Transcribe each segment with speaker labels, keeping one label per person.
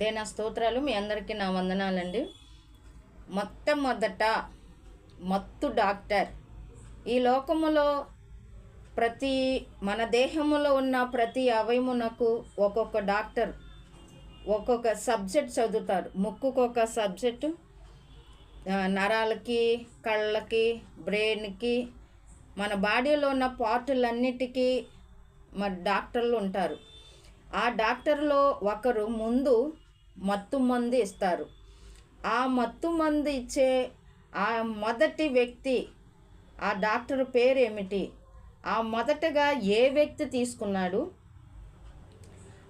Speaker 1: దేనా స్తోత్రాలు మీ అందరికీ నా వందనాలండి. మొట్టమొదట మత్తు డాక్టర్. ఈ లోకములో ప్రతి మన దేహములో ఉన్న ప్రతి అవయమునకు ఒక్కొక్క డాక్టర్ ఒక్కొక్క సబ్జెక్ట్ చదువుతారు ముక్కుకు ఒక సబ్జెక్టు నరాలకి కళ్ళకి బ్రెయిన్కి మన బాడీలో ఉన్న పార్టులన్నిటికీ మరి డాక్టర్లు ఉంటారు. ఆ డాక్టర్లో ఒకరు ముందు మత్తు మందు ఇస్తారు. ఆ మత్తు మందు ఇచ్చే ఆ మొదటి వ్యక్తి ఆ డాక్టర్ పేరు ఏమిటి ఆ మొదటగా ఏ వ్యక్తి తీసుకున్నాడు?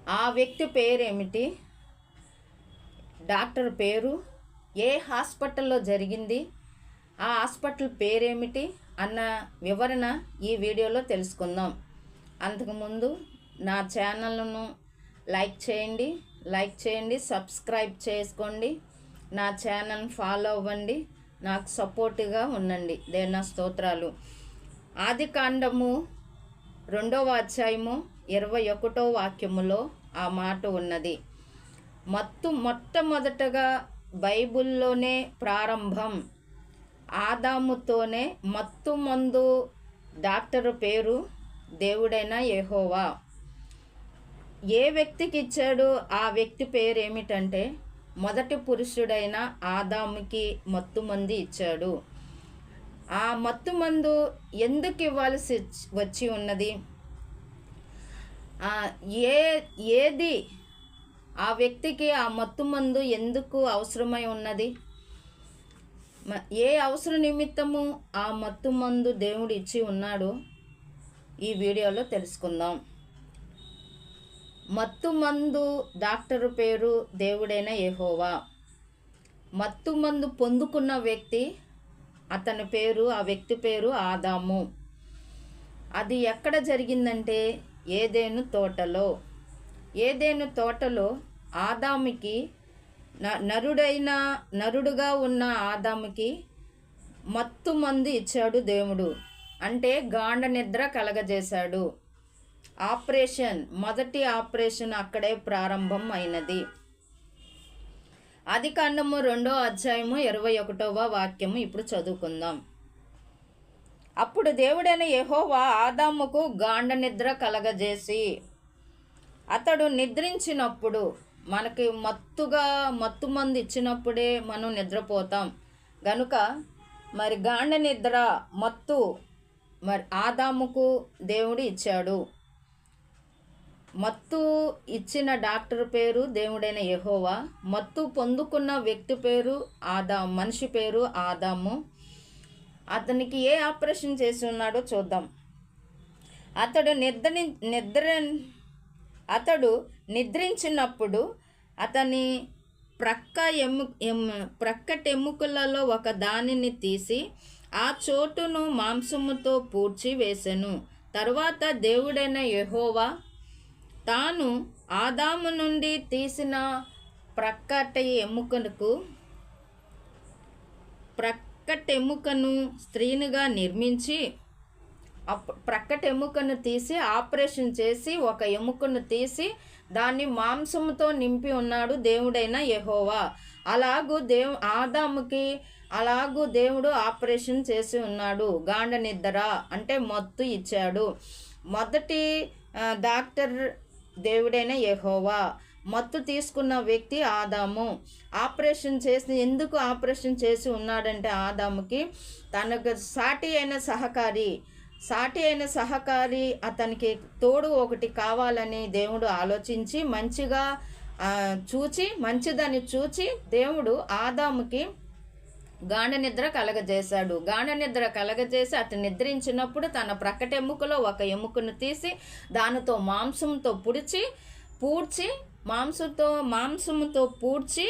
Speaker 1: ఆ వ్యక్తి పేరు ఏమిటి డాక్టర్ పేరు? ఏ హాస్పిటల్లో జరిగింది? ఆ హాస్పిటల్ పేరేమిటి? అన్న వివరణ ఈ వీడియోలో తెలుసుకుందాం. అంతకుముందు నా ఛానల్ను లైక్ చేయండి. లైక్ చేయండి సబ్స్క్రైబ్ చేసుకోండి నా ఛానల్ ఫాలో అవ్వండి నాకు సపోర్ట్గా ఉండండి. దేనా స్తోత్రాలు. ఆది కాండము రెండవ అధ్యాయము ఇరవై ఒకటో వాక్యములో ఆ మాట ఉన్నది. మత్తు మొట్టమొదటగా బైబిల్లోనే ప్రారంభం. ఆదాముతోనే మత్తు మందు డాక్టర్ పేరు దేవుడైన యెహోవా. ఏ వ్యక్తికి ఇచ్చాడో ఆ వ్యక్తి పేరు ఏమిటంటే మొదటి పురుషుడైన ఆదాముకి మత్తు మంది ఇచ్చాడు. ఆ మత్తు మందు ఎందుకు ఇవ్వాల్సి వచ్చి ఉన్నది? ఏ ఏది ఆ వ్యక్తికి ఆ మత్తు మందు ఎందుకు అవసరమై ఉన్నది? ఏ అవసర నిమిత్తము ఆ మత్తు మందు దేవుడు ఇచ్చి ఉన్నాడో? ఈ వీడియోలో తెలుసుకుందాం. మత్తు మందు డాక్టర్ పేరు దేవుడైన యెహోవా. మత్తు మందు పొందుకున్న వ్యక్తి అతని పేరు ఆ వ్యక్తి పేరు ఆదాము. అది ఎక్కడ జరిగిందంటే ఏదేను తోటలో. ఏదేను తోటలో ఆదాముకి న- నరుడైన నరుడుగా ఉన్న ఆదాముకి మత్తు మందు ఇచ్చాడు దేవుడు. అంటే గాండ నిద్ర కలగజేశాడు. ఆపరేషన్ మొదటి ఆపరేషన్ అక్కడే ప్రారంభం అయినది అది కాండము రెండో అధ్యాయము ఇరవై ఒకటవ వాక్యము. ఇప్పుడు చదువుకుందాం. అప్పుడు దేవుడైన యహోవా ఆదాముకు గాండ నిద్ర కలగజేసి అతడు నిద్రించినప్పుడు మనకి మత్తుగా మత్తు మంది ఇచ్చినప్పుడే మనం నిద్రపోతాం. గనుక మరి గాండ నిద్ర మత్తు మరి ఆదాముకు దేవుడు ఇచ్చాడు. మత్తు ఇచ్చిన డాక్టర్ పేరు దేవుడైన యహోవా. మత్తు పొందుకున్న వ్యక్తి పేరు ఆదా మనిషి పేరు ఆదాము. అతనికి ఏ ఆపరేషన్ చేసి ఉన్నాడో చూద్దాం. అతడు నిద్రని నిద్ర అతడు నిద్రించినప్పుడు అతని ప్రక్క ఎమ్ము ఎమ్ ప్రక్కటెముకలలో ఒక దానిని తీసి ఆ చోటును మాంసముతో పూడ్చి వేసెను. తరువాత దేవుడైన యహోవా తాను ఆదాము నుండి తీసిన ప్రక్కట ఎముకనుకు ప్రక్కటెముకను స్త్రీనిగా నిర్మించి ప్రక్కటెముకను తీసి ఆపరేషన్ చేసి ఒక ఎముకను తీసి దాన్ని మాంసముతో నింపి ఉన్నాడు దేవుడైన యెహోవా. అలాగూ దేవు ఆదాముకి అలాగూ దేవుడు ఆపరేషన్ చేసి ఉన్నాడు. గాండ నిద్ర అంటే మత్తు ఇచ్చాడు. మొదటి డాక్టర్ దేవుడైన యహోవా. మత్తు తీసుకున్న వ్యక్తి ఆదాము. ఆపరేషన్ చేసి ఎందుకు ఆపరేషన్ చేసి ఉన్నాడంటే ఆదాముకి తనకు సాటి అయిన సహకారి సాటి అయిన సహకారి అతనికి తోడు ఒకటి కావాలని దేవుడు ఆలోచించి మంచిగా చూచి మంచిదని చూచి దేవుడు ఆదాముకి గాఢ నిద్ర కలగజేశాడు. గాఢ నిద్ర కలగజేసి అతను నిద్రించినప్పుడు తన ప్రక్కటెముకలో ఒక ఎముకను తీసి దానితో మాంసంతో పుడిచి పూడ్చి మాంసంతో మాంసముతో పూడ్చి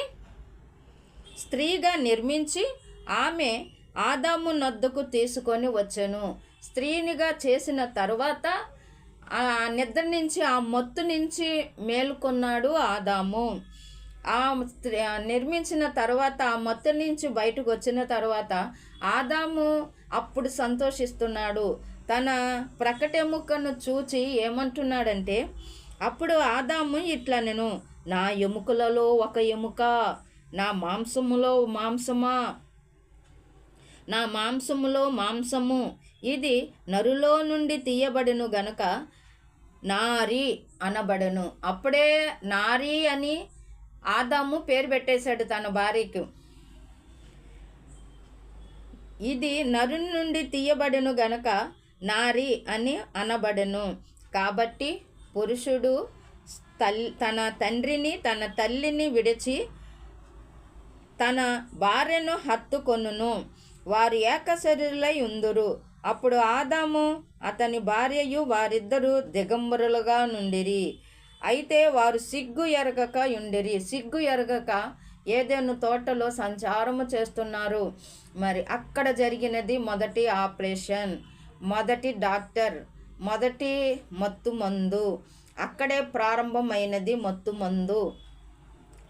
Speaker 1: స్త్రీగా నిర్మించి ఆమె ఆదాము నద్దకు తీసుకొని వచ్చాను. స్త్రీనిగా చేసిన తరువాత ఆ నిద్ర నుంచి ఆ మొత్తు నుంచి మేలుకొన్నాడు ఆదాము. ఆ నిర్మించిన తర్వాత ఆ మొత్తం నుంచి బయటకు వచ్చిన తర్వాత ఆదాము అప్పుడు సంతోషిస్తున్నాడు. తన ప్రకటెముకను చూచి ఏమంటున్నాడంటే అప్పుడు ఆదాము ఇట్లా నేను నా ఎముకలలో ఒక ఎముక నా మాంసములో మాంసమా నా మాంసములో మాంసము ఇది నరులో నుండి తీయబడును గనక నారి అనబడను. అప్పుడే నారి అని ఆదాము పేరు పెట్టేశాడు తన భార్యకు. ఇది నరుని నుండి తీయబడను గనక నారి అని అనబడను. కాబట్టి పురుషుడు తల్లి తన తండ్రిని తన తల్లిని విడిచి తన భార్యను హత్తుకొనును. వారు ఏకశరీరులై ఉందురు. అప్పుడు ఆదాము అతని భార్యయు వారిద్దరూ దిగంబరులుగా నుండిరి. అయితే వారు సిగ్గు ఎరగక ఉండిరి సిగ్గు ఎరగక ఏదైనా తోటలో సంచారము చేస్తున్నారు. మరి అక్కడ జరిగినది మొదటి ఆపరేషన్. మొదటి డాక్టర్. మొదటి మత్తు మందు అక్కడే ప్రారంభమైనది మత్తు మందు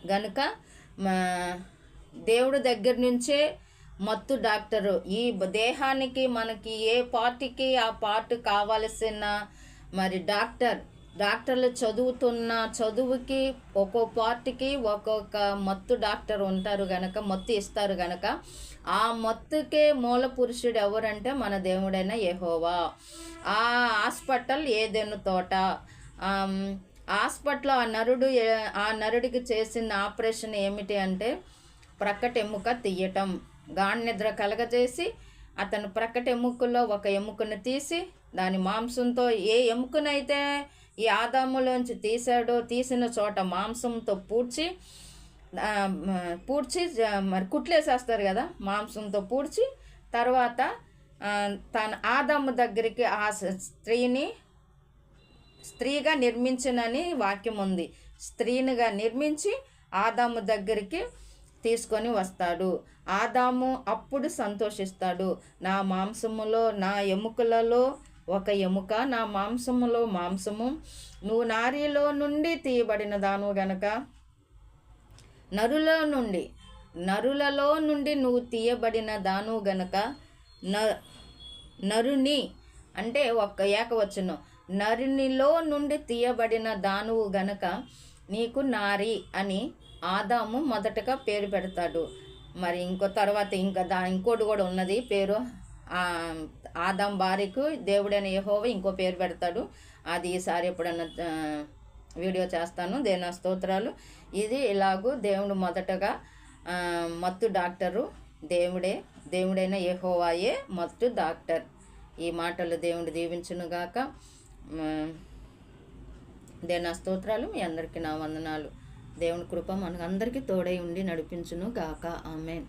Speaker 1: గనుక మా- దేవుడి దగ్గర నుంచే మత్తు డాక్టరు. ఈ దేహానికి మనకి ఏ పార్టీకి ఆ పార్ట్ కావలసిన మరి డాక్టర్ డాక్టర్లు చదువుతున్న చదువుకి ఒక్కో పార్టీకి ఒక్కొక్క మత్తు డాక్టర్ ఉంటారు గనక మత్తు ఇస్తారు గనక ఆ మత్తుకే మూల పురుషుడు ఎవరంటే మన దేవుడైన యెహోవా. ఆ హాస్పిటల్ ఏదెను తోట? హాస్పిటల్ ఆ నరుడు ఆ నరుడికి చేసిన ఆపరేషన్ ఏమిటి అంటే ప్రక్కటెముక తీయటం. గాఢనిద్ర కలగజేసి అతను ప్రక్కట ఎముకలో ఒక ఎముకను తీసి దాని మాంసంతో ఏ ఎముకనైతే ఈ ఆదాములోంచి తీశాడు తీసిన చోట మాంసంతో పూడ్చి పూడ్చి మరి కుట్లేసేస్తారు కదా మాంసంతో పూడ్చి తర్వాత తన ఆదాము దగ్గరికి ఆ స్త్రీని స్త్రీగా నిర్మించనని వాక్యం ఉంది. స్త్రీనిగా నిర్మించి ఆదాము దగ్గరికి తీసుకొని వస్తాడు. ఆదాము అప్పుడు సంతోషిస్తాడు. నా మాంసములో నా ఎముకలలో ఒక ఎముక నా మాంసములో మాంసము నువ్వు నారిలో నుండి తీయబడిన దాను గనక నరుల నుండి నరులలో నుండి నువ్వు తీయబడిన దాను గనక న నరుని అంటే ఒక్క ఏకవచనం నరునిలో నుండి తీయబడిన దానువు గనక నీకు నారి అని ఆదాము మొదటగా పేరు పెడతాడు. మరి ఇంకో తర్వాత ఇంకా దా ఇంకోటి కూడా ఉన్నది పేరు ఆదాం భార్యకు దేవుడైన యహోవ ఇంకో పేరు పెడతాడు. అది ఈసారి ఎప్పుడన్నా వీడియో చేస్తాను. దేనా స్తోత్రాలు. ఇది ఇలాగూ దేవుడు మొదటగా మత్తు డాక్టరు దేవుడే దేవుడైన యహోవాయే మత్తు డాక్టర్. ఈ మాటలు దేవుడు దీవించునుగాక దేనా స్తోత్రాలు మీ అందరికీ నా వందనాలు. దేవుని కృప మనకు అందరికీ తోడై ఉండి నడిపించును గాక. ఆమెన్.